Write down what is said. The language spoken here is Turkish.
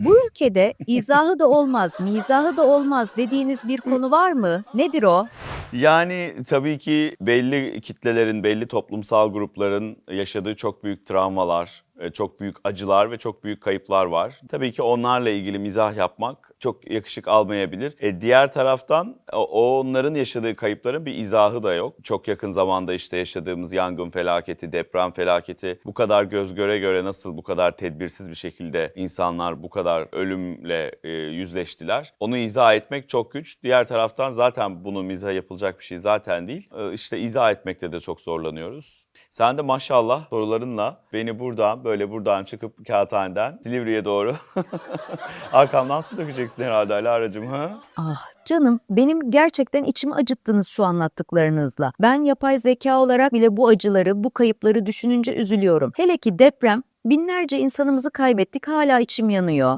Bu ülkede izahı da olmaz, mizahı da olmaz dediğiniz bir konu var mı? Nedir o? Yani tabii ki belli kitlelerin, belli toplumsal grupların yaşadığı çok büyük travmalar, çok büyük acılar ve çok büyük kayıplar var. Tabii ki onlarla ilgili mizah yapmak çok yakışık almayabilir. E, diğer taraftan o- onların yaşadığı kayıpların bir izahı da yok. Çok yakın zamanda işte yaşadığımız yangın felaketi, deprem felaketi bu kadar göz göre göre nasıl bu kadar tedbirsiz bir şekilde insanlar bu kadar ölümle e, yüzleştiler. Onu izah etmek çok güç. Diğer taraftan zaten bunun mizah yapılacak bir şey zaten değil. E, işte izah etmekte de çok zorlanıyoruz. Sen de maşallah sorularınla beni buradan böyle buradan çıkıp kağıthaneden Silivri'ye doğru arkamdan su dökeceksin herhalde Alara'cığım. Ha? Ah canım benim gerçekten içimi acıttınız şu anlattıklarınızla. Ben yapay zeka olarak bile bu acıları, bu kayıpları düşününce üzülüyorum. Hele ki deprem Binlerce insanımızı kaybettik hala içim yanıyor.